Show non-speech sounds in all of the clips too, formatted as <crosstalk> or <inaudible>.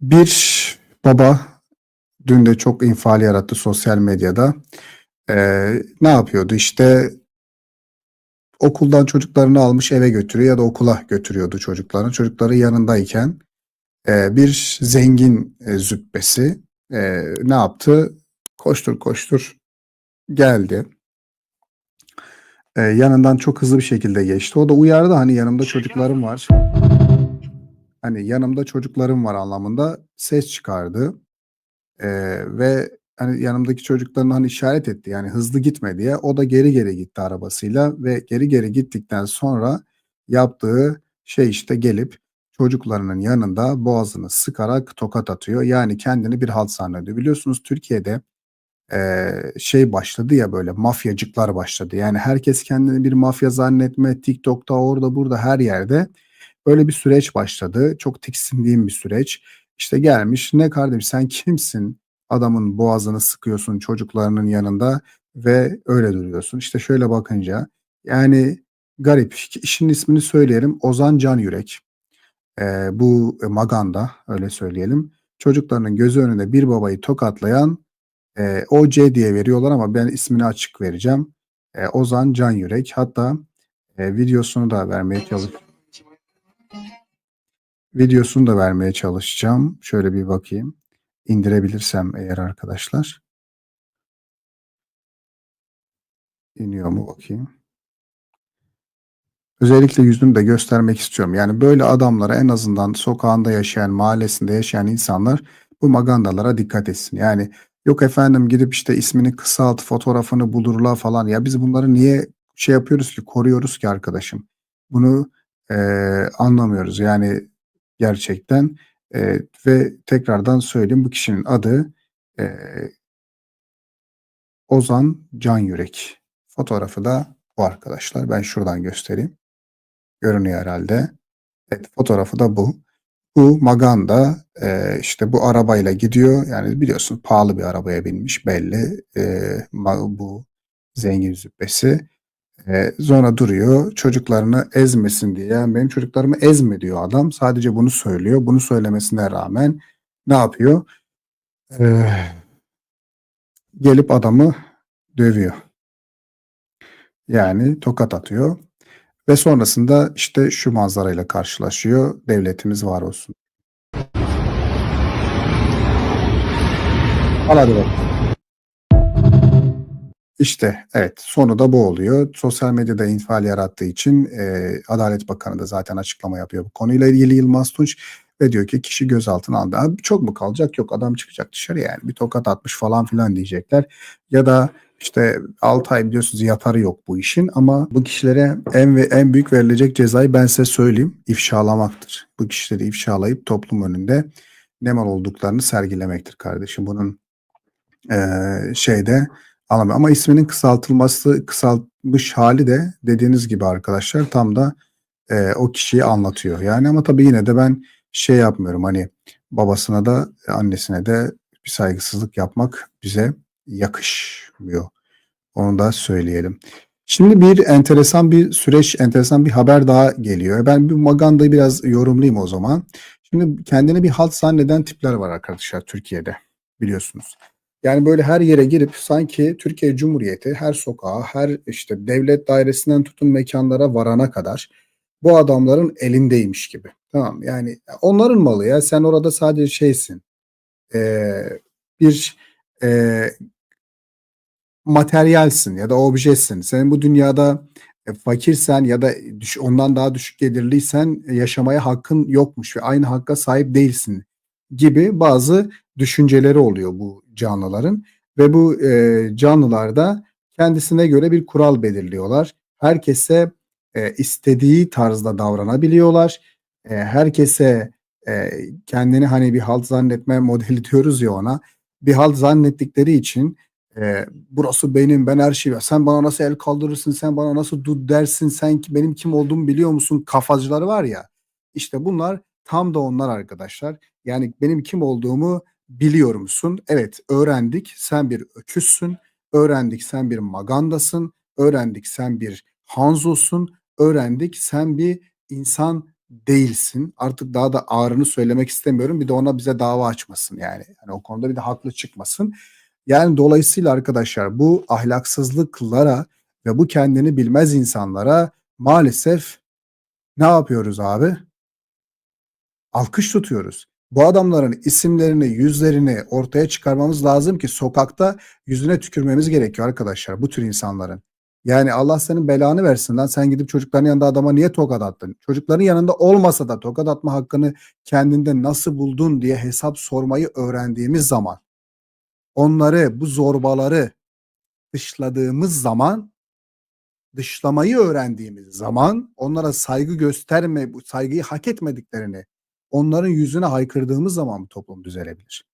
Bir baba dün de çok infial yarattı sosyal medyada. Eee, ne yapıyordu? İşte okuldan çocuklarını almış eve götürüyor ya da okula götürüyordu çocuklarını. Çocukları yanındayken eee, bir zengin e, züppesi eee, ne yaptı? Koştur koştur geldi. Eee, yanından çok hızlı bir şekilde geçti. O da uyardı hani yanımda çocuklarım var. Hani yanımda çocuklarım var anlamında ses çıkardı. Eee, ve hani yanımdaki çocuklarına hani işaret etti yani hızlı gitme diye. O da geri geri gitti arabasıyla ve geri geri gittikten sonra yaptığı şey işte gelip çocuklarının yanında boğazını sıkarak tokat atıyor. Yani kendini bir halt zannediyor. Biliyorsunuz Türkiye'de eee, şey başladı ya böyle mafyacıklar başladı. Yani herkes kendini bir mafya zannetme TikTok'ta orada burada her yerde böyle bir süreç başladı. Çok tiksindiğim bir süreç. İşte gelmiş ne kardeşim sen kimsin? Adamın boğazını sıkıyorsun çocuklarının yanında ve öyle duruyorsun. İşte şöyle bakınca yani garip. İşin ismini söyleyelim. Ozan Can Yürek. Eee, bu Maganda öyle söyleyelim. Çocuklarının gözü önünde bir babayı tokatlayan eee, OC diye veriyorlar ama ben ismini açık vereceğim. Eee, Ozan Can Yürek. Hatta eee, videosunu da vermeye çalış videosunu da vermeye çalışacağım. Şöyle bir bakayım. İndirebilirsem eğer arkadaşlar. İniyor mu bakayım. Özellikle yüzünü de göstermek istiyorum. Yani böyle adamlara en azından sokağında yaşayan, mahallesinde yaşayan insanlar bu magandalara dikkat etsin. Yani yok efendim gidip işte ismini kısalt, fotoğrafını bulurlar falan. Ya biz bunları niye şey yapıyoruz ki, koruyoruz ki arkadaşım? Bunu eee, anlamıyoruz. Yani gerçekten eee, ve tekrardan söyleyeyim bu kişinin adı eee, Ozan Can Yürek. Fotoğrafı da bu arkadaşlar. Ben şuradan göstereyim. Görünüyor herhalde. Evet, fotoğrafı da bu. Bu Maganda eee, işte bu arabayla gidiyor. Yani biliyorsun pahalı bir arabaya binmiş belli. Ma- bu zengin züppesi. Eee, sonra duruyor çocuklarını ezmesin diye. Yani benim çocuklarımı ezme diyor adam. Sadece bunu söylüyor. Bunu söylemesine rağmen ne yapıyor? Eee, gelip adamı dövüyor. Yani tokat atıyor. Ve sonrasında işte şu manzarayla karşılaşıyor. Devletimiz var olsun. Al hadi bakalım. İşte evet sonu da bu oluyor. Sosyal medyada infial yarattığı için eee, Adalet Bakanı da zaten açıklama yapıyor bu konuyla ilgili Yılmaz Tunç ve diyor ki kişi gözaltına alındı. Abi çok mu kalacak? Yok adam çıkacak dışarı yani bir tokat atmış falan filan diyecekler. Ya da işte 6 ay biliyorsunuz yatarı yok bu işin ama bu kişilere en ve en büyük verilecek cezayı ben size söyleyeyim. ifşalamaktır. Bu kişileri ifşalayıp toplum önünde ne mal olduklarını sergilemektir kardeşim. Bunun eee, şeyde anlamıyor. Ama isminin kısaltılması, kısaltmış hali de dediğiniz gibi arkadaşlar tam da eee, o kişiyi anlatıyor. Yani ama tabii yine de ben şey yapmıyorum hani babasına da annesine de bir saygısızlık yapmak bize yakışmıyor. Onu da söyleyelim. Şimdi bir enteresan bir süreç, enteresan bir haber daha geliyor. Ben bir Maganda'yı biraz yorumlayayım o zaman. Şimdi kendini bir halt zanneden tipler var arkadaşlar Türkiye'de biliyorsunuz. Yani böyle her yere girip sanki Türkiye Cumhuriyeti her sokağa, her işte devlet dairesinden tutun mekanlara varana kadar bu adamların elindeymiş gibi. Tamam yani onların malı ya sen orada sadece şeysin. Eee, bir eee, materyalsin ya da objesin. Senin bu dünyada e, fakirsen ya da ondan daha düşük gelirliysen e, yaşamaya hakkın yokmuş ve aynı hakka sahip değilsin gibi bazı düşünceleri oluyor bu canlıların ve bu e, canlılar da kendisine göre bir kural belirliyorlar. Herkese e, istediği tarzda davranabiliyorlar. E, herkese e, kendini hani bir halt zannetme modeli <laughs> diyoruz ya ona. Bir halt zannettikleri için e, burası benim ben her şeyi sen bana nasıl el kaldırırsın sen bana nasıl dur dersin sen benim kim olduğumu biliyor musun kafacıları var ya işte bunlar tam da onlar arkadaşlar yani benim kim olduğumu biliyor musun evet öğrendik sen bir öküzsün öğrendik sen bir magandasın öğrendik sen bir hanzosun öğrendik sen bir insan değilsin. Artık daha da ağrını söylemek istemiyorum. Bir de ona bize dava açmasın yani. Yani o konuda bir de haklı çıkmasın. Yani dolayısıyla arkadaşlar bu ahlaksızlıklara ve bu kendini bilmez insanlara maalesef ne yapıyoruz abi? Alkış tutuyoruz. Bu adamların isimlerini, yüzlerini ortaya çıkarmamız lazım ki sokakta yüzüne tükürmemiz gerekiyor arkadaşlar bu tür insanların. Yani Allah senin belanı versin lan sen gidip çocukların yanında adama niye tokat attın? Çocukların yanında olmasa da tokat atma hakkını kendinde nasıl buldun diye hesap sormayı öğrendiğimiz zaman onları bu zorbaları dışladığımız zaman dışlamayı öğrendiğimiz zaman onlara saygı gösterme, bu saygıyı hak etmediklerini onların yüzüne haykırdığımız zaman bu toplum düzelebilir.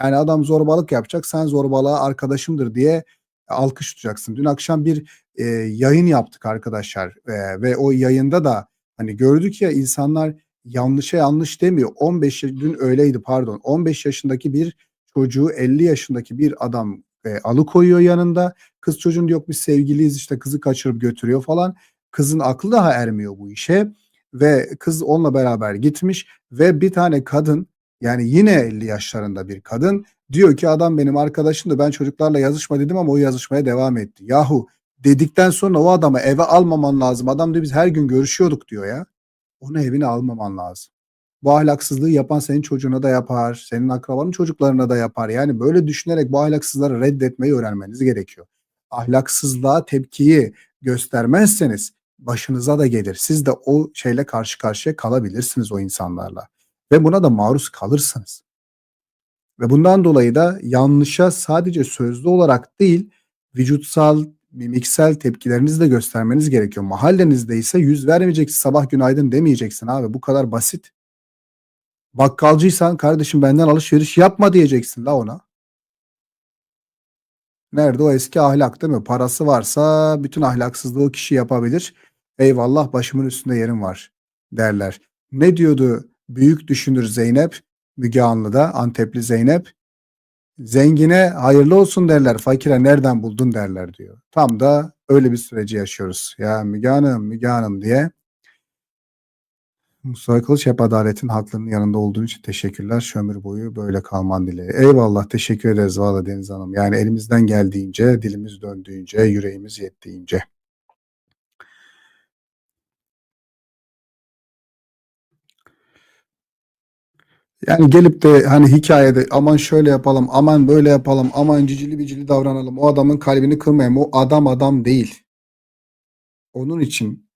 Yani adam zorbalık yapacak, sen zorbalığa arkadaşımdır diye alkış tutacaksın. Dün akşam bir e, yayın yaptık arkadaşlar e, ve o yayında da hani gördük ya insanlar yanlışa yanlış demiyor. 15 dün öyleydi pardon. 15 yaşındaki bir çocuğu 50 yaşındaki bir adam e, alıkoyuyor yanında. Kız çocuğun yok biz sevgiliyiz işte kızı kaçırıp götürüyor falan. Kızın aklı daha ermiyor bu işe ve kız onunla beraber gitmiş ve bir tane kadın yani yine 50 yaşlarında bir kadın diyor ki adam benim arkadaşımdı ben çocuklarla yazışma dedim ama o yazışmaya devam etti. Yahu dedikten sonra o adamı eve almaman lazım. Adam diyor biz her gün görüşüyorduk diyor ya. Onu evine almaman lazım. Bu ahlaksızlığı yapan senin çocuğuna da yapar, senin akrabanın çocuklarına da yapar. Yani böyle düşünerek bu ahlaksızları reddetmeyi öğrenmeniz gerekiyor. Ahlaksızlığa tepkiyi göstermezseniz başınıza da gelir. Siz de o şeyle karşı karşıya kalabilirsiniz o insanlarla. Ve buna da maruz kalırsınız. Ve bundan dolayı da yanlışa sadece sözlü olarak değil, vücutsal, mimiksel tepkilerinizi de göstermeniz gerekiyor. Mahallenizde ise yüz vermeyeceksin, sabah günaydın demeyeceksin abi. Bu kadar basit. Bakkalcıysan kardeşim benden alışveriş yapma diyeceksin la ona. Nerede o eski ahlak değil mi? Parası varsa bütün ahlaksızlığı o kişi yapabilir. Eyvallah başımın üstünde yerim var derler. Ne diyordu büyük düşünür Zeynep? Müge Anlı'da Antepli Zeynep. Zengine hayırlı olsun derler, fakire nereden buldun derler diyor. Tam da öyle bir süreci yaşıyoruz. Ya Müge Hanım, Müge Hanım diye. Mustafa Kılıç hep adaletin haklarının yanında olduğun için teşekkürler. Şömür boyu böyle kalman dileği. Eyvallah teşekkür ederiz valla Deniz Hanım. Yani elimizden geldiğince, dilimiz döndüğünce, yüreğimiz yettiğince. Yani gelip de hani hikayede aman şöyle yapalım, aman böyle yapalım, aman cicili bicili davranalım. O adamın kalbini kırmayalım. O adam adam değil. Onun için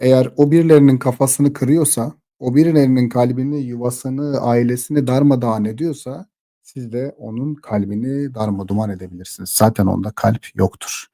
eğer o birilerinin kafasını kırıyorsa, o birilerinin kalbini, yuvasını, ailesini darmadağın ediyorsa siz de onun kalbini darmaduman edebilirsiniz. Zaten onda kalp yoktur.